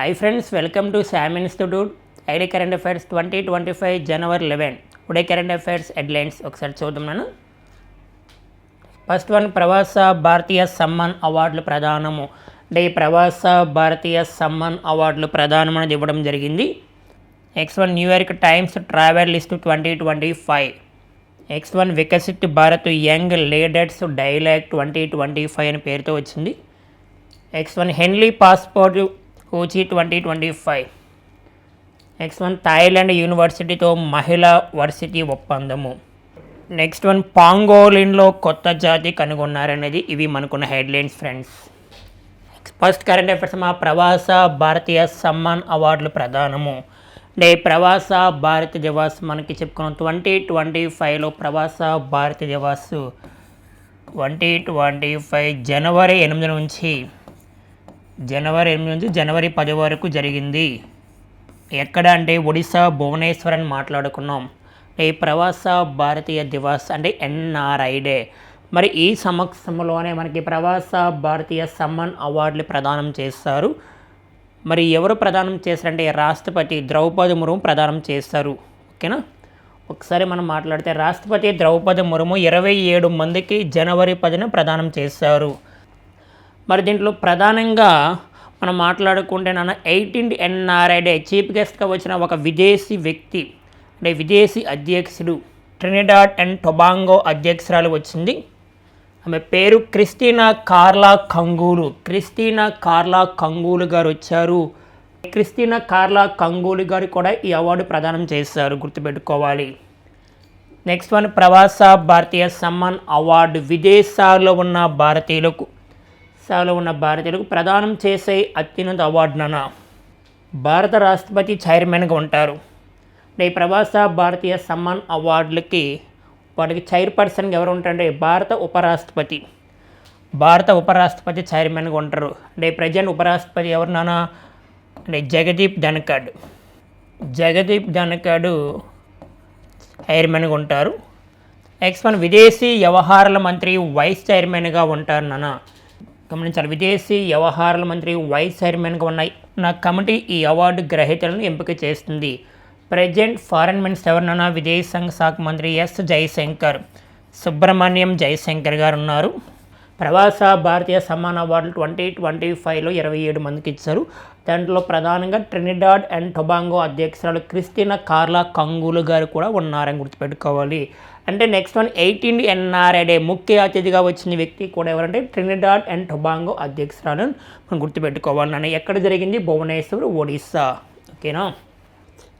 Hi friends welcome to Sam institute ID current affairs twenty twenty five January eleven ఉడే current affairs headlines ఒకసారి చూద్దాం first one ప్రవాస భారతీయ సమ్మాన్ అవార్డులు ప్రధానము. అంటే ఈ ప్రవాస భారతీయ సమ్మాన్ అవార్డులు ప్రధానం అనేది ఇవ్వడం జరిగింది. Next one New York Times travel list twenty twenty five next one Viksit Bharat young leaders dialogue twenty twenty five అనే పేరుతో వచ్చింది. నెక్స్ట్ వన్ హెన్లీ పాస్పోర్ట్ కూచి twenty twenty five next one Thailand యూనివర్సిటీతో మహిళా వర్సిటీ ఒప్పందము. Next one పాంగోలిన్లో కొత్త జాతి కనుగొన్నారనేది ఇవి మనకున్న headlines friends. First current affairs మా ప్రవాస భారతీయ సమ్మాన్ అవార్డులు ప్రధానము అంటే ప్రవాస భారత దివాస్ మనకి చెప్పుకున్నాం ట్వంటీ ట్వంటీ ఫైవ్లో ప్రవాస భారత దివాస్. ట్వంటీ ట్వంటీ ఫైవ్ జనవరి ఎనిమిది నుంచి జనవరి ఎనిమిది నుంచి జనవరి పది వరకు జరిగింది. ఎక్కడ అంటే ఒడిశా భువనేశ్వర్ అని మాట్లాడుకున్నాం. ఈ ప్రవాస భారతీయ దివాస్ అంటే ఎన్ఆర్ఐ డే. మరి ఈ సమక్షంలోనే మనకి ప్రవాస భారతీయ సమ్మన్ అవార్డులు ప్రదానం చేస్తారు మరి ఎవరు ప్రదానం చేస్తారంటే రాష్ట్రపతి ద్రౌపది ముర్ము ప్రదానం చేస్తారు ఓకేనా? ఒకసారి మనం మాట్లాడితే రాష్ట్రపతి ద్రౌపది ముర్ము ఇరవై ఏడు మందికి జనవరి పదిన ప్రదానం చేస్తారు మరి దీంట్లో ప్రధానంగా మనం మాట్లాడుకుంటే నాన్న ఎయిటీన్ ఎన్ఆర్ఐ డే చీఫ్ గెస్ట్గా వచ్చిన ఒక విదేశీ వ్యక్తి అంటే విదేశీ అధ్యక్షుడు ట్రినిడాడ్ అండ్ టొబాంగో అధ్యక్షురాలు వచ్చింది. ఆమె పేరు క్రిస్టీనా కార్లా కంగూలు. క్రిస్టీనా కార్లా కంగూలు గారు వచ్చారు. క్రిస్టీనా కార్లా కంగూలు గారు కూడా ఈ అవార్డు ప్రదానం చేశారు గుర్తుపెట్టుకోవాలి. నెక్స్ట్ వన్ ప్రవాస భారతీయ సమ్మాన్ అవార్డు విదేశాల్లో ఉన్న భారతీయులకు. దేశాల్లో ఉన్న భారతీయులకు ప్రదానం చేసే అత్యున్నత అవార్డునన భారత రాష్ట్రపతి చైర్మన్గా ఉంటారు. అంటే ఈ ప్రవాస భారతీయ సమ్మాన్ అవార్డులకి వాటికి చైర్పర్సన్గా ఎవరు ఉంటారంటే భారత ఉపరాష్ట్రపతి. భారత ఉపరాష్ట్రపతి చైర్మన్గా ఉంటారు. అంటే ప్రజెంట్ ఉపరాష్ట్రపతి ఎవరు నాన్న? అంటే జగదీప్ ధనకాడ్. జగదీప్ ధనకడ్ చైర్మన్గా ఉంటారు. నెక్స్ట్ మన విదేశీ వ్యవహారాల మంత్రి వైస్ చైర్మన్గా ఉంటారు నాన్న. గమనించాలి విదేశీ వ్యవహారాల మంత్రి వైస్ చైర్మన్గా ఉన్నాయి నా కమిటీ ఈ అవార్డు గ్రహీతలను ఎంపిక చేస్తుంది. ప్రజెంట్ ఫారెన్ మినిస్టర్ ఎవరినైనా విదేశాంగ శాఖ మంత్రి ఎస్. జయశంకర్ సుబ్రహ్మణ్యం జయశంకర్ గారు ఉన్నారు. ప్రవాస భారతీయ సమాన అవార్డులు ట్వంటీ ట్వంటీ ఫైవ్లో ఇరవై ఏడు మందికి ఇచ్చారు. దాంట్లో ప్రధానంగా ట్రినిడాడ్ అండ్ టొబాంగో అధ్యక్షురాలు క్రిస్టినా కార్లా కంగూలు గారు కూడా ఉన్నారని గుర్తుపెట్టుకోవాలి. అంటే నెక్స్ట్ వన్ ఎయిటీన్ ఎన్ఆర్ఐడే ముఖ్య అతిథిగా వచ్చిన వ్యక్తి కూడా ఎవరంటే ట్రినిడాడ్ అండ్ టొబాంగో అధ్యక్షురాలను మనం గుర్తుపెట్టుకోవాలి నన్ను ఎక్కడ జరిగింది? భువనేశ్వర్ ఒడిస్సా. ఓకేనా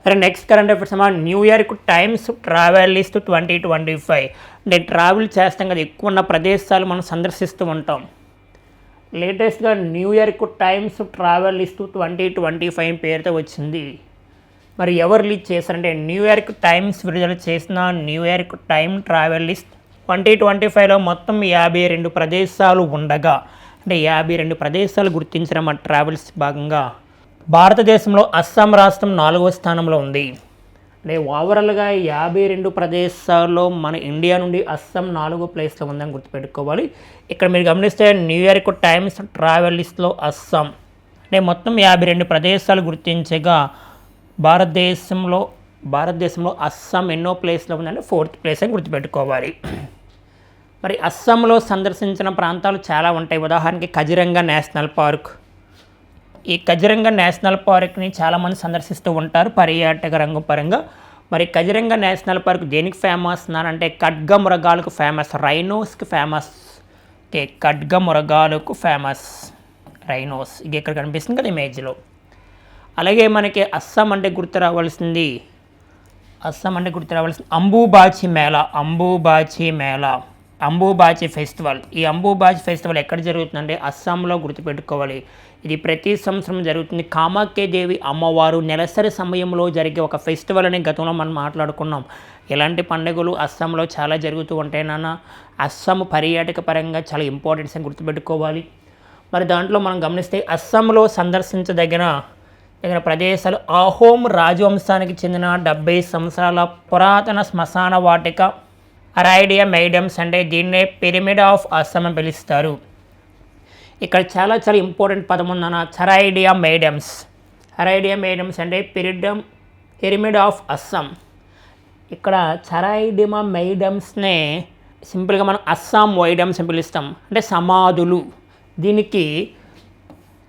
అరే నెక్స్ట్ కరెంట్ అఫేర్స్ మా new ఇయర్కు Times travel list twenty twenty five అంటే ట్రావెల్ చేస్తాం కదా ఎక్కువ ఉన్న ప్రదేశాలు మనం సందర్శిస్తూ ఉంటాం. లేటెస్ట్గా new ఇయర్కు Times travel list twenty twenty five పేరుతో వచ్చింది. మరి ఎవరు రిలీజ్ చేశారంటే న్యూయార్క్ టైమ్స్ విడుదల చేసిన New York time travel list twenty twenty ఫైవ్లో మొత్తం యాభై రెండు ప్రదేశాలు ఉండగా అంటే యాభై రెండు ప్రదేశాలు గుర్తించిన మా ట్రావెల్స్ భాగంగా భారతదేశంలో అస్సాం రాష్ట్రం నాలుగవ స్థానంలో ఉంది. అంటే ఓవరాల్గా యాభై రెండు ప్రదేశాల్లో మన ఇండియా నుండి అస్సాం నాలుగో ప్లేస్లో ఉందని గుర్తుపెట్టుకోవాలి. ఇక్కడ మీరు గమనిస్తే న్యూయార్క్ టైమ్స్ ట్రావెల్ లిస్ట్లో అస్సాం అంటే మొత్తం యాభై రెండు ప్రదేశాలు గుర్తించగా భారతదేశంలో భారతదేశంలో అస్సాం ఎన్నో ప్లేస్లో ఉందంటే ఫోర్త్ ప్లేస్ అని గుర్తుపెట్టుకోవాలి. మరి అస్సాంలో సందర్శించిన ప్రాంతాలు చాలా ఉంటాయి. ఉదాహరణకి కజిరంగా నేషనల్ పార్క్. ఈ కజిరంగ నేషనల్ పార్క్ని చాలామంది సందర్శిస్తూ ఉంటారు పర్యాటక రంగం పరంగా. మరి కజిరంగ నేషనల్ పార్క్ దేనికి ఫేమస్ అంటే ఖడ్గ మృగాలకు ఫేమస్ రైనోస్కి ఫేమస్. ఓకే ఖడ్గ మృగాలకు ఫేమస్. రైనోస్. ఇది ఇక్కడ కనిపిస్తుంది కదా ఇమేజ్లో. అలాగే మనకి అస్సాం అంటే గుర్తు రావాల్సింది. అస్సాం అంటే గుర్తు రావాల్సింది. అంబుబాచి మేళ అంబూబాచి మేళా అంబూబాచి ఫెస్టివల్. ఈ అంబుబాచి ఫెస్టివల్ ఎక్కడ జరుగుతుందంటే అస్సాంలో గుర్తుపెట్టుకోవాలి. ఇది ప్రతి సంవత్సరం జరుగుతుంది. కామాఖ్యదేవి అమ్మవారు నెలసరి సమయంలో జరిగే ఒక ఫెస్టివల్ అని గతంలో మనం మాట్లాడుకున్నాం. ఇలాంటి పండుగలు అస్సాంలో చాలా జరుగుతూ ఉంటాయి అస్సాం పర్యాటక పరంగా చాలా ఇంపార్టెన్స్ అని గుర్తుపెట్టుకోవాలి. మరి దాంట్లో మనం గమనిస్తే అస్సాంలో సందర్శించదగిన ఇక్కడ ప్రదేశాలు అహోం రాజవంశానికి చెందిన డెబ్బై సంవత్సరాల పురాతన శ్మశాన వాటిక అరైడియా మైడమ్స్ అంటే దీన్నే పిరమిడ్ ఆఫ్ అస్సాం అని పిలుస్తారు. ఇక్కడ చాలా చాలా ఇంపార్టెంట్ పదం ఉందన్న చరైడియా మెయిడమ్స్. అరైడియా మేడమ్స్ అంటే పిరిడమ్ పిరమిడ్ ఆఫ్ అస్సాం. ఇక్కడ చరైడిమా మెయిడమ్స్నే సింపుల్గా మనం అస్సాం వైడమ్స్ అని పిలుస్తాం. అంటే సమాధులు. దీనికి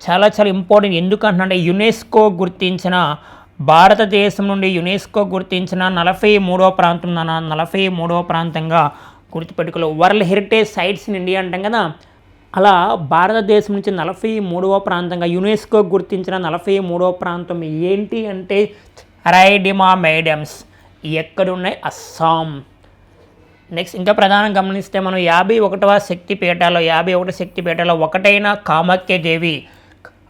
చాలా చాలా ఇంపార్టెంట్ ఎందుకంటే యునెస్కో గుర్తించిన భారతదేశం నుండి యునెస్కో గుర్తించిన నలభై మూడవ ప్రాంతం నాన్న నలభై మూడవ ప్రాంతంగా గుర్తుపెట్టుకోలే world heritage sites in India అంటాం కదా? అలా భారతదేశం నుంచి నలభై మూడవ ప్రాంతంగా యునెస్కో గుర్తించిన నలభై మూడవ ప్రాంతం ఏంటి అంటే రైడిమా మేడమ్స్. ఎక్కడున్నాయి? అస్సాం. నెక్స్ట్ ఇంకా ప్రధానం గమనిస్తే మనం యాభై ఒకటవ శక్తి యాభై ఒకటి శక్తి పీఠాల్లో ఒకటైన కామాఖ్యదేవి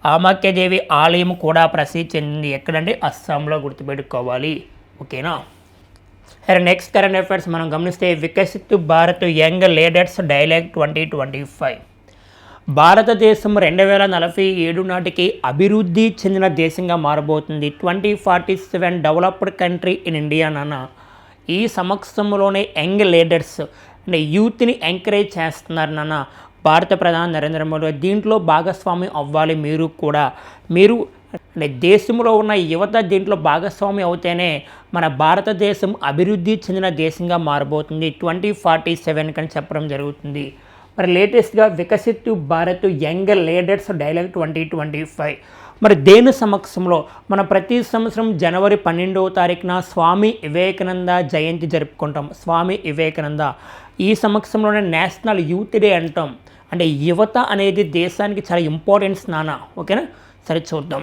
ఆమాఖ్యదేవి ఆలయం కూడా ప్రసిద్ధి చెందింది. ఎక్కడంటే అస్సాంలో గుర్తుపెట్టుకోవాలి. ఓకేనా? సరే నెక్స్ట్ కరెంట్ అఫైర్స్ మనం గమనిస్తే Viksit Bharat young leaders dialogue twenty twenty five. భారతదేశం రెండు వేల నలభై ఏడు నాటికి అభివృద్ధి చెందిన దేశంగా మారబోతుంది. Twenty forty seven developed country in India నాన్న. ఈ సమక్షంలోనే యంగ్ లీడర్స్ అంటే యూత్ని ఎంకరేజ్ చేస్తున్నారు నాన్న. భారత ప్రధాని నరేంద్ర మోడీ దీంట్లో భాగస్వామ్యం అవ్వాలి. మీరు కూడా మీరు అంటే దేశంలో ఉన్న యువత దీంట్లో భాగస్వామి అవుతేనే మన భారతదేశం అభివృద్ధి చెందిన దేశంగా మారబోతుంది. ట్వంటీ ఫార్టీ సెవెన్ కని చెప్పడం జరుగుతుంది. మరి లేటెస్ట్గా Viksit Bharat young leaders dialogue twenty twenty five. మరి దేని సమక్షంలో మన ప్రతి సంవత్సరం జనవరి పన్నెండవ తారీఖున స్వామి వివేకానంద జయంతి జరుపుకుంటాం. స్వామి వివేకానంద ఈ సమక్షంలోనే నేషనల్ యూత్ డే అంటాం. అంటే యువత అనేది దేశానికి చాలా ఇంపార్టెన్స్ నాన్న. ఓకేనా? సరే చూద్దాం.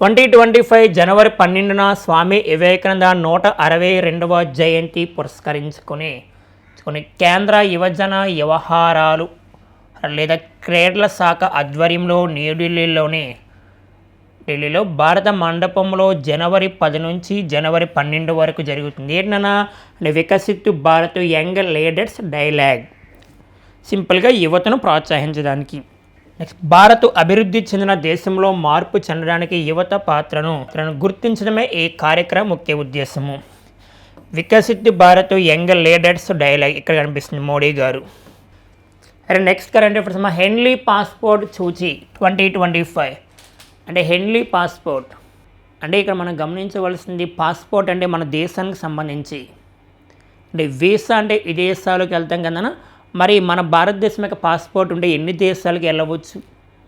ట్వంటీ ట్వంటీ ఫైవ్ జనవరి పన్నెండున స్వామి వివేకానంద నూట అరవై రెండవ జయంతి పురస్కరించుకుని కొన్ని కేంద్ర యువజన వ్యవహారాలు లేదా క్రీడల శాఖ ఆధ్వర్యంలో న్యూఢిల్లీలోని ఢిల్లీలో భారత మండపంలో జనవరి పది నుంచి జనవరి పన్నెండు వరకు జరుగుతుంది. ఏంటన్నా అంటే Viksit Bharat young leaders dialogue. సింపుల్గా యువతను ప్రోత్సహించడానికి. నెక్స్ట్ భారత్ అభివృద్ధి చెందిన దేశంలో మార్పు చెందడానికి యువత పాత్రను తనను గుర్తించడమే ఈ కార్యక్రమం ముఖ్య ఉద్దేశము. Viksit Bharat young leaders dialogue ఇక్కడ కనిపిస్తుంది మోడీ గారు. అరే నెక్స్ట్ కరెంట్ అఫేర్స్ మా హెన్లీ పాస్పోర్ట్ చూచి ట్వంటీ ట్వంటీ ఫైవ్. అంటే హెన్లీ పాస్పోర్ట్. అంటే ఇక్కడ మనం గమనించవలసింది పాస్పోర్ట్ అంటే మన దేశానికి సంబంధించి. అంటే వీసా అంటే విదేశాలకు వెళ్తాం కదా మరి మన భారతదేశం యొక్క పాస్పోర్ట్ ఉంటే ఎన్ని దేశాలకు వెళ్ళవచ్చు?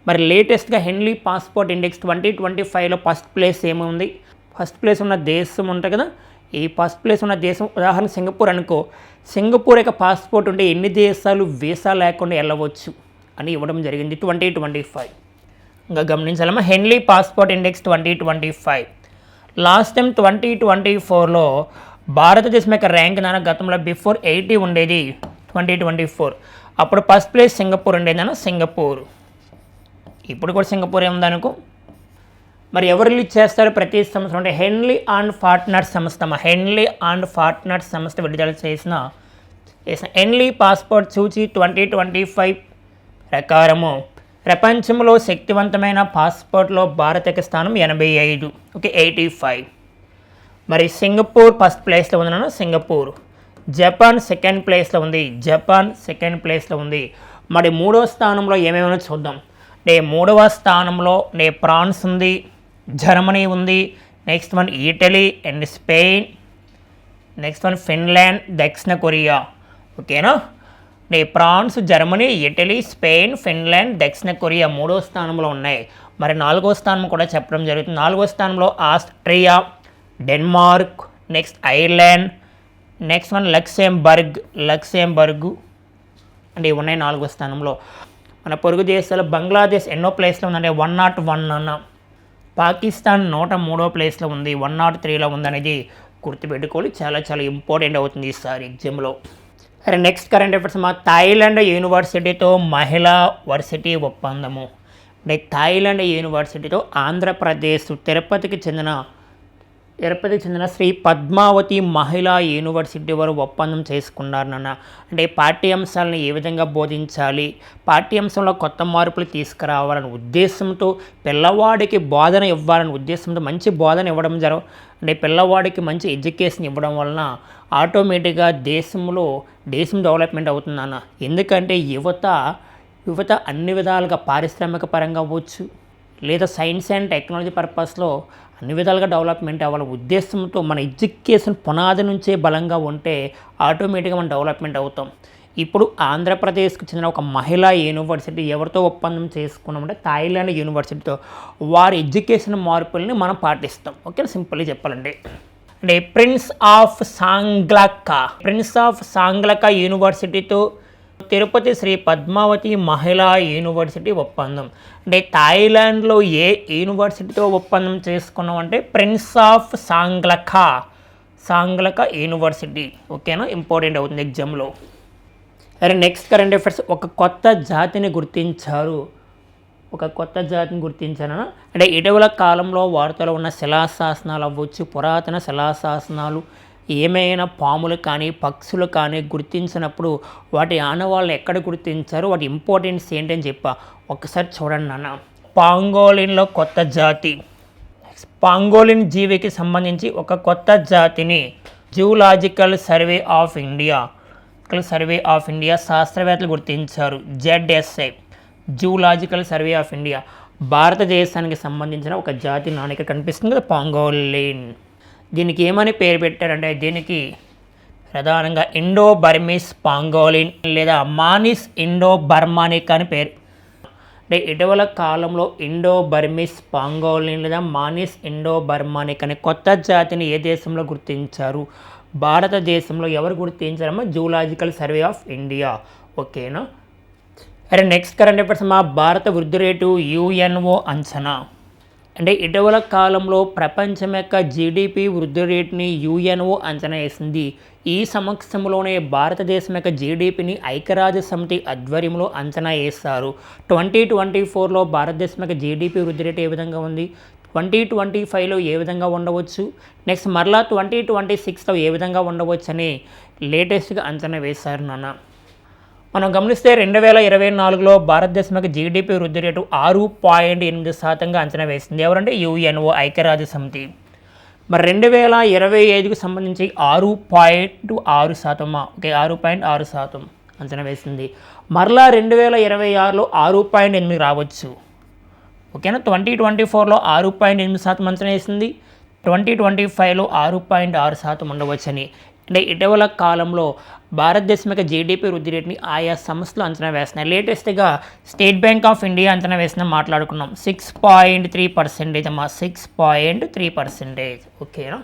మరి లేటెస్ట్గా Henley passport index twenty twenty ఫైవ్లో ఫస్ట్ ప్లేస్ ఏముంది? ఫస్ట్ ప్లేస్ ఉన్న దేశం ఉంటుంది కదా. ఈ ఫస్ట్ ప్లేస్ ఉన్న దేశం ఉదాహరణ సింగపూర్ అనుకో. సింగపూర్ యొక్క పాస్పోర్ట్ ఉంటే ఎన్ని దేశాలు వీసా లేకుండా వెళ్ళవచ్చు అని ఇవ్వడం జరిగింది ట్వంటీ ట్వంటీ ఫైవ్. ఇంకా గమనించాలమ్మా Henley passport index twenty twenty five. Last time twenty twenty ఫోర్లో భారతదేశం యొక్క ర్యాంక్ నాన్న గతంలో బిఫోర్ ఎయిటీ ఉండేది. Twenty twenty four. అప్పుడు ఫస్ట్ ప్లేస్ సింగపూర్ ఉండేదన్న సింగపూర్. ఇప్పుడు కూడా సింగపూర్ ఏముందనుకో? మరి ఎవరు రిలీజ్ చేస్తారు ప్రతి సంవత్సరం అంటే హెన్లీ అండ్ ఫార్ట్నర్ సంస్థ మా హెన్లీ అండ్ ఫార్ట్నర్ సంస్థ విడుదల చేసిన చేసిన హెన్లీ పాస్పోర్ట్ సూచి ట్వంటీ ట్వంటీ ఫైవ్ ప్రకారము. ప్రపంచంలో శక్తివంతమైన పాస్పోర్ట్లో భారతకి స్థానం ఎనభై ఐదు. Okay eighty five. మరి సింగపూర్ ఫస్ట్ ప్లేస్లో ఉందన్నాను సింగపూర్. జపాన్ సెకండ్ ప్లేస్లో ఉంది. జపాన్ సెకండ్ ప్లేస్లో ఉంది. మరి మూడవ స్థానంలో ఏమేమైనా చూద్దాం. నే మూడవ స్థానంలో నే ఫ్రాన్స్ ఉంది జర్మనీ ఉంది next one Italy and Spain next one Finland దక్షిణ కొరియా. ఓకేనా? నే France Germany Italy Spain Finland దక్షిణ కొరియా మూడో స్థానంలో ఉన్నాయి. మరి నాలుగో స్థానం కూడా చెప్పడం జరుగుతుంది. నాలుగో స్థానంలో Austria Denmark next Ireland next one Luxembourg Luxembourg అంటే ఇవి ఉన్నాయి నాలుగో స్థానంలో. మన పొరుగు దేశాలు బంగ్లాదేశ్ ఎన్నో ప్లేస్లో ఉందంటే వన్ నాట్ వన్ అన్న. పాకిస్తాన్ నూట మూడో ప్లేస్లో ఉంది వన్ నాట్ త్రీలో ఉందనేది గుర్తుపెట్టుకోవాలి. చాలా చాలా ఇంపార్టెంట్ అవుతుంది ఈసారి ఎగ్జామ్లో అరే నెక్స్ట్ కరెంట్ అఫేర్స్ మా థాయిలాండ్ యూనివర్సిటీతో మహిళా వర్సిటీ ఒప్పందము. అంటే థాయిలాండ్ యూనివర్సిటీతో ఆంధ్రప్రదేశ్ తిరుపతికి చెందిన తిరుపతికి చెందిన శ్రీ పద్మావతి మహిళా యూనివర్సిటీ వారు ఒప్పందం చేసుకున్నారు నాన్న. అంటే పాఠ్యాంశాలను ఏ విధంగా బోధించాలి పాఠ్యాంశంలో కొత్త మార్పులు తీసుకురావాలనే ఉద్దేశంతో పిల్లవాడికి బోధన ఇవ్వాలనే ఉద్దేశంతో మంచి బోధన ఇవ్వడం జరగ అంటే పిల్లవాడికి మంచి ఎడ్యుకేషన్ ఇవ్వడం వలన ఆటోమేటిక్గా దేశంలో దేశం డెవలప్మెంట్ అవుతుంది నాన్న. ఎందుకంటే యువత యువత అన్ని విధాలుగా పారిశ్రామిక పరంగా అవ్వచ్చు లేదా సైన్స్ అండ్ టెక్నాలజీ పర్పస్లో అన్ని విధాలుగా డెవలప్మెంట్ అవ్వాలి ఉద్దేశంతో మన ఎడ్యుకేషన్ పునాది నుంచే బలంగా ఉంటే ఆటోమేటిక్గా మనం డెవలప్మెంట్ అవుతాం. ఇప్పుడు ఆంధ్రప్రదేశ్కి చెందిన ఒక మహిళా యూనివర్సిటీ ఎవరితో ఒప్పందం చేసుకున్నామంటే థాయిలాండ్ యూనివర్సిటీతో. వారి ఎడ్యుకేషన్ మార్పుల్ని మనం పాటిస్తాం. ఓకే సింపుల్గా చెప్పాలండి అంటే prince of Songkla prince of Songkla యూనివర్సిటీతో Tirupati Shri Padmavati మహిళా యూనివర్సిటీ ఒప్పందం. అంటే థాయిలాండ్లో ఏ యూనివర్సిటీతో ఒప్పందం చేసుకున్నాం అంటే prince of Songkla Songkla university. ఓకేనా? ఇంపార్టెంట్ అవుతుంది ఎగ్జామ్లో. అరే నెక్స్ట్ కరెంట్ అఫైర్స్. ఒక కొత్త జాతిని గుర్తించారు. ఒక కొత్త జాతిని గుర్తించాను అంటే ఇటీవల కాలంలో వార్తలో ఉన్న శిలాశాసనాలు అవ్వచ్చు పురాతన శిలాశాసనాలు ఏమైనా పాములు కానీ పక్షులు కానీ గుర్తించినప్పుడు వాటి ఆనవాళ్ళు ఎక్కడ గుర్తించారు? వాటి ఇంపార్టెన్స్ ఏంటని చెప్పా. ఒకసారి చూడండి నాన్న. పాంగోలిన్లో కొత్త జాతి. పాంగోలిన్ జీవికి సంబంధించి ఒక కొత్త జాతిని zoological survey of India survey of India శాస్త్రవేత్తలు గుర్తించారు. ZSI zoological survey of India. భారతదేశానికి సంబంధించిన ఒక జాతి నాణిక కనిపిస్తుంది కదా పాంగోలిన్. దీనికి ఏమని పేరు పెట్టారంటే దీనికి ప్రధానంగా ఇండో బర్మిస్ పాంగోలిన్ లేదా మానిస్ ఇండో బర్మానిక్ అని పేరు. అంటే ఇటీవల కాలంలో ఇండో బర్మిస్ పాంగోలిన్ లేదా మానిస్ ఇండో బర్మానిక్ అనే కొత్త జాతిని ఏ దేశంలో గుర్తించారు? భారతదేశంలో ఎవరు గుర్తించారమ్మా? Zoological survey of India. ఓకేనా? అరే నెక్స్ట్ కరెంట్ అఫేర్స్ మా భారత వృద్ధి రేటు యుఎన్ఓ అంచనా. అంటే ఇటీవల కాలంలో ప్రపంచం యొక్క జీడిపి వృద్ధి రేటుని యుఎన్ఓ అంచనా వేసింది. ఈ సమక్షంలోనే భారతదేశం యొక్క జీడిపిని ఐక్యరాజ్య సమితి ఆధ్వర్యంలో అంచనా వేస్తారు ట్వంటీ ట్వంటీ ఫోర్లో భారతదేశం యొక్క జీడిపి వృద్ధి రేటు ఏ విధంగా ఉంది? ట్వంటీ ట్వంటీ ఫైవ్లో ఏ విధంగా ఉండవచ్చు? నెక్స్ట్ మరలా ట్వంటీ ట్వంటీ సిక్స్లో ఏ విధంగా ఉండవచ్చు అని లేటెస్ట్గా అంచనా వేశారు నాన్న. మనం గమనిస్తే రెండు వేల ఇరవై నాలుగులో భారతదేశం జీడిపి వృద్ధి రేటు ఆరు పాయింట్ ఎనిమిది శాతంగా అంచనా వేసింది. ఎవరంటే యుఎన్ఓ ఐక్యరాజ్య సమితి మరి రెండు వేల ఇరవై ఐదుకు సంబంధించి ఆరు పాయింట్ ఆరు శాతమా ఓకే ఆరు పాయింట్ ఆరు శాతం అంచనా వేసింది. మరలా రెండు వేల ఇరవై ఆరులో ఆరు పాయింట్ ఎనిమిది రావచ్చు. ఓకేనా? ట్వంటీ ట్వంటీ ఫోర్లో ఆరు పాయింట్ ఎనిమిది శాతం అంచనా వేసింది. ట్వంటీ ట్వంటీ ఫైవ్లో ఆరు పాయింట్ ఆరు శాతం ఉండవచ్చని. అంటే ఇటీవల కాలంలో భారతదేశం యొక్క జీడిపి వృద్ధి రేటుని ఆయా సంస్థలు అంచనా వేస్తున్నాయి. లేటెస్ట్గా స్టేట్ బ్యాంక్ ఆఫ్ ఇండియా అంచనా వేసిన మాట్లాడుకున్నాం. సిక్స్ పాయింట్ త్రీ పర్సెంటేజ్ అమ్మా సిక్స్ పాయింట్ త్రీ పర్సెంటేజ్ ఓకేనా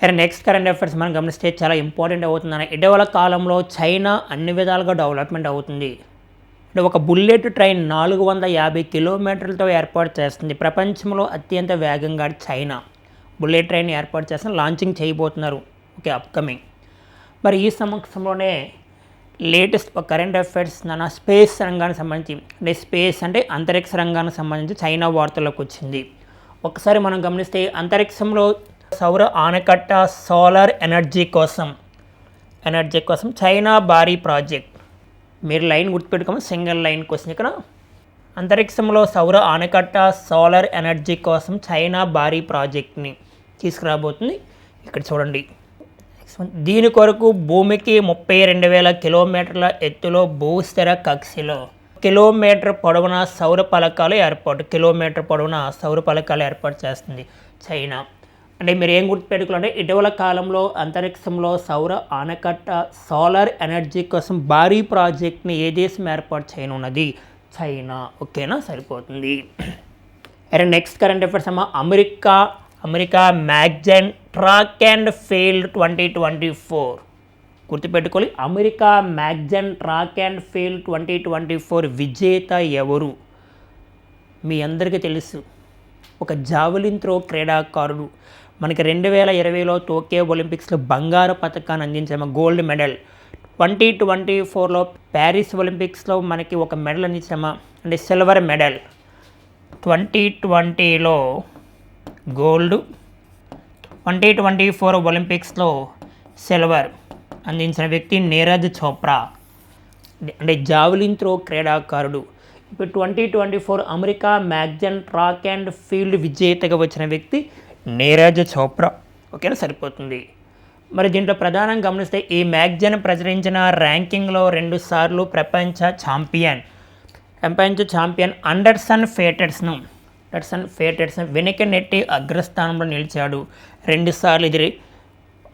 సరే నెక్స్ట్ కరెంట్ అఫైర్స్ మనం గమనిస్తే చాలా ఇంపార్టెంట్ అవుతుందని ఇటీవల కాలంలో చైనా అన్ని విధాలుగా డెవలప్మెంట్ అవుతుంది. అంటే ఒక బుల్లెట్ ట్రైన్ నాలుగు వందల యాభై కిలోమీటర్లతో ఏర్పాటు చేస్తుంది. ప్రపంచంలో అత్యంత వేగంగా చైనా బుల్లెట్ ట్రైన్ ఏర్పాటు చేస్తున్న లాంచింగ్ చేయబోతున్నారు. ఓకే అప్కమింగ్ మరి ఈ సంవత్సరంలోనే లేటెస్ట్ కరెంట్ అఫైర్స్ నాన్న స్పేస్ రంగానికి సంబంధించి అంటే స్పేస్ అంటే అంతరిక్ష రంగానికి సంబంధించి చైనా వార్తల్లోకి వచ్చింది. ఒకసారి మనం గమనిస్తే అంతరిక్షంలో సౌర ఆనకట్ట సోలార్ ఎనర్జీ కోసం ఎనర్జీ కోసం చైనా భారీ ప్రాజెక్ట్. మీరు లైన్ గుర్తుపెట్టుకోమని సింగిల్ లైన్ క్వశ్చన్ ఇక్కడ. అంతరిక్షంలో సౌర ఆనకట్ట సోలార్ ఎనర్జీ కోసం చైనా భారీ ప్రాజెక్ట్ని తీసుకురాబోతుంది. ఇక్కడ చూడండి. దీని కొరకు భూమికి ముప్పై రెండు వేల కిలోమీటర్ల ఎత్తులో భూస్థిర కక్షలో కిలోమీటర్ పొడవున సౌర ఫలకాలు ఏర్పాటు కిలోమీటర్ పొడవున సౌర ఫలకాలు ఏర్పాటు చేస్తుంది చైనా. అంటే మీరు ఏం గుర్తుపెట్టుకోవాలంటే ఇటీవల కాలంలో అంతరిక్షంలో సౌర ఆనకట్ట సోలార్ ఎనర్జీ కోసం భారీ ప్రాజెక్ట్ని ఏ దేశం ఏర్పాటు చేయనున్నది? చైనా. ఓకేనా? సరిపోతుంది. అరే నెక్స్ట్ కరెంట్ అఫైర్స్ అమ్మ America. America magazine track and field twenty twenty four గుర్తుపెట్టుకోవాలి America magazine track and field twenty twenty four విజేత ఎవరు? మీ అందరికీ తెలుసు ఒక జావలిన్ త్రో క్రీడాకారుడు. మనకి రెండు వేల ఇరవైలో టోక్యో ఒలింపిక్స్లో బంగారు పథకాన్ని అందించాము గోల్డ్ మెడల్. ట్వంటీ ట్వంటీ ఫోర్లో ప్యారిస్ ఒలింపిక్స్లో మనకి ఒక మెడల్ అందించామా అంటే సిల్వర్ మెడల్. ట్వంటీ ట్వంటీలో గోల్డ్ ట్వంటీ ట్వంటీ ఫోర్ ఒలింపిక్స్లో సిల్వర్ అందించిన వ్యక్తి నీరజ్ చోప్రా. అంటే జావలిన్ త్రో క్రీడాకారుడు. ఇప్పుడు twenty twenty four America magazine track and field విజేతగా వచ్చిన వ్యక్తి నీరజ్ చోప్రా. ఓకేనా? సరిపోతుంది. మరి దీంట్లో ప్రధానంగా గమనిస్తే ఈ మ్యాగ్జన్ ప్రచురించిన ర్యాంకింగ్లో రెండుసార్లు ప్రపంచ ఛాంపియన్. ప్రపంచ ఛాంపియన్ అండర్సన్ ఫేటర్స్ను అండర్సన్ ఫేటర్స్ను వెనక నెట్టి అగ్రస్థానంలో నిలిచాడు. రెండుసార్లు ఇది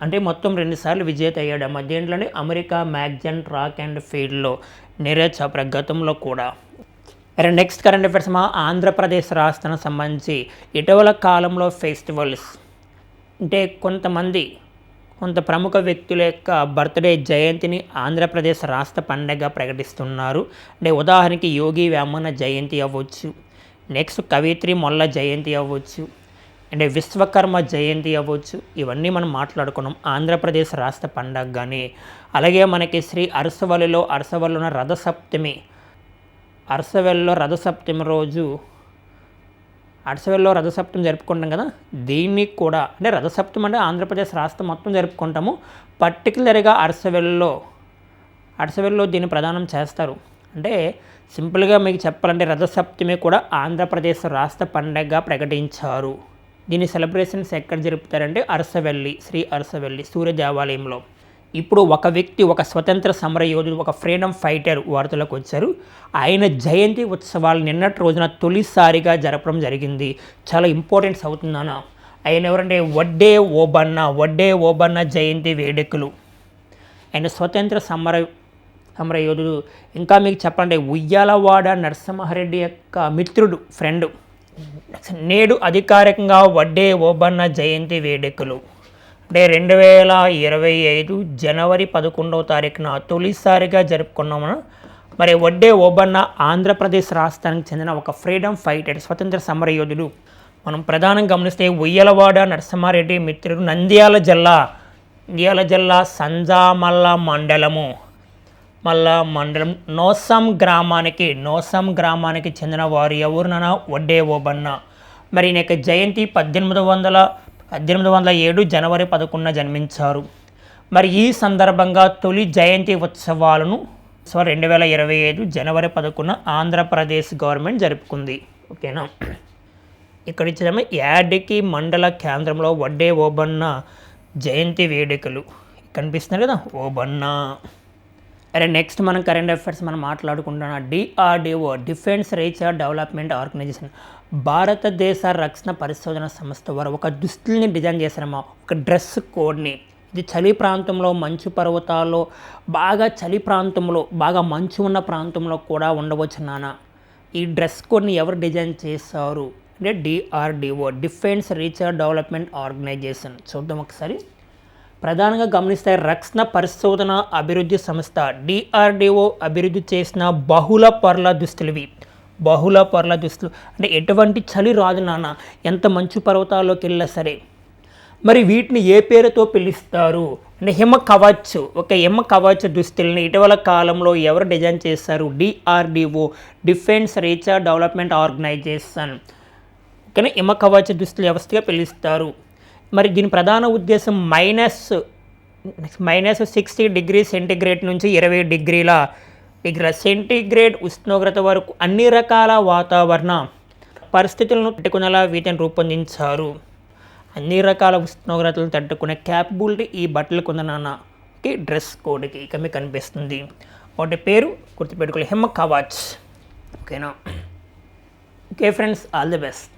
అంటే మొత్తం రెండుసార్లు విజేత అయ్యాడు. ఆ మధ్యంట్లోనే అమెరికా మ్యాగ్జన్ ట్రాక్ అండ్ ఫీల్డ్లో నీరజ్ చోప్రా గతంలో కూడా. నెక్స్ట్ కరెంట్ అఫైర్స్ మా ఆంధ్రప్రదేశ్ రాష్ట్రానికి సంబంధించి ఇటీవల కాలంలో ఫెస్టివల్స్. అంటే కొంతమంది కొంత ప్రముఖ వ్యక్తుల యొక్క బర్త్డే జయంతిని ఆంధ్రప్రదేశ్ రాష్ట్ర పండగగా ప్రకటిస్తున్నారు. అంటే ఉదాహరణకి యోగి వేమన జయంతి అవ్వచ్చు నెక్స్ట్ కవిత్రి మొల్ల జయంతి అవ్వచ్చు అంటే విశ్వకర్మ జయంతి అవ్వచ్చు. ఇవన్నీ మనం మాట్లాడుకున్నాం. ఆంధ్రప్రదేశ్ రాష్ట్ర పండగ కానీ అలాగే మనకి శ్రీ అరసవల్లిలో అరసవల్లున రథసప్తమి. అరసవెల్లో రథసప్తమి రోజు అరసవెల్లో రథసప్తమి జరుపుకుంటాం కదా? దీన్ని కూడా అంటే రథసప్తమి అంటే ఆంధ్రప్రదేశ్ రాష్ట్రం మొత్తం జరుపుకుంటాము. పర్టికులర్గా అరసవెల్లో అరసవెల్లో దీన్ని ప్రదానం చేస్తారు. అంటే సింపుల్గా మీకు చెప్పాలంటే రథసప్తమి కూడా ఆంధ్రప్రదేశ్ రాష్ట్ర పండగగా ప్రకటించారు. దీని సెలబ్రేషన్స్ ఎక్కడ జరుపుతారంటే అరసవెల్లి శ్రీ అరసవెల్లి సూర్య దేవాలయంలో. ఇప్పుడు ఒక వ్యక్తి ఒక స్వతంత్ర సమర యోధుడు ఒక ఫ్రీడమ్ ఫైటర్ వార్తలకు వచ్చారు. ఆయన జయంతి ఉత్సవాలు నిన్నటి రోజున తొలిసారిగా జరపడం జరిగింది. చాలా ఇంపార్టెన్స్ అవుతుందన్న ఆయన ఎవరంటే వడ్డే ఓబన్న వడ్డే ఓబన్న జయంతి వేడుకలు. ఆయన స్వతంత్ర సమర సమర యోధుడు. ఇంకా మీకు చెప్పండి ఉయ్యాలవాడ నరసింహారెడ్డి యొక్క మిత్రుడు ఫ్రెండ్ నేడు అధికారికంగా వడ్డే ఓబన్న జయంతి వేడుకలు. అంటే రెండు వేల ఇరవై ఐదు జనవరి పదకొండవ తారీఖున తొలిసారిగా జరుపుకున్నాము మరి వడ్డే ఓబన్న ఆంధ్రప్రదేశ్ రాష్ట్రానికి చెందిన ఒక ఫ్రీడమ్ ఫైటర్ స్వతంత్ర సమరయోధుడు. మనం ప్రధానం గమనిస్తే ఉయ్యలవాడ నరసింహారెడ్డి మిత్రుడు నంద్యాల జిల్లా నంద్యాల జిల్లా సంజామల్ల మండలము. మళ్ళా మండలం నోసం గ్రామానికి నోసం గ్రామానికి చెందిన వారు ఎవరునన వడ్డే ఓబన్న. మరి ఈయన జయంతి పద్దెనిమిది వందల పద్దెనిమిది వందల ఏడు జనవరి పదకొండున జన్మించారు. మరి ఈ సందర్భంగా తొలి జయంతి ఉత్సవాలను సో రెండు వేల ఇరవై ఐదు జనవరి పదకొండున ఆంధ్రప్రదేశ్ గవర్నమెంట్ జరుపుకుంది. ఓకేనా? ఇక్కడ ఇచ్చిన యాడికి మండల కేంద్రంలో వడ్డే ఓబన్న జయంతి వేడుకలు. కనిపిస్తున్నారు కదా? ఓబన్న. అరే నెక్స్ట్ మనం కరెంట్ అఫైర్స్ మనం మాట్లాడుకుంటున్న DRDO defence research development organisation భారతదేశ రక్షణ పరిశోధన సంస్థ వారు ఒక దుస్తుల్ని డిజైన్ చేశారమ్మా. ఒక డ్రెస్ కోడ్ని. ఇది చలి ప్రాంతంలో మంచు పర్వతాల్లో బాగా చలి ప్రాంతంలో బాగా మంచు ఉన్న ప్రాంతంలో కూడా ఉండవచ్చు నాన్న. ఈ డ్రెస్ కోడ్ని ఎవరు డిజైన్ చేశారు? అంటే DRDO defence research development organisation చూద్దాం ఒకసారి. ప్రధానంగా గమనిస్తే రక్షణ పరిశోధన అభివృద్ధి సంస్థ డిఆర్డిఓ అభివృద్ధి చేసిన బహుళ పొరల దుస్తులవి. బహుళ పొరల దుస్తులు. అంటే ఎటువంటి చలి రాదు నాన్న. ఎంత మంచు పర్వతాల్లోకి వెళ్ళినా సరే. మరి వీటిని ఏ పేరుతో పిలుస్తారు? అంటే హిమ కవచ్. ఒక హిమ కవచ్ దుస్తుల్ని ఇటీవల కాలంలో ఎవరు డిజైన్ చేస్తారు DRDO defence research development organisation. కానీ హిమ కవచ దుస్తుల వ్యవస్థగా పిలుస్తారు? మరి దీని ప్రధాన ఉద్దేశం minus minus sixty degree centigrade నుంచి ఇరవై డిగ్రీల డిగ్రీల సెంటిగ్రేడ్ ఉష్ణోగ్రత వరకు అన్ని రకాల వాతావరణ పరిస్థితులను తట్టుకునేలా వీటిని రూపొందించారు. అన్ని రకాల ఉష్ణోగ్రతలను తట్టుకునే క్యాపబిలిటీ ఈ బట్టలకు ఉందన్నకి డ్రెస్ కోడ్కి ఇక మీకు కనిపిస్తుంది. వాటి పేరు గుర్తుపెట్టుకోలే హిమ కవాచ్ ఓకేనా okay friends all the best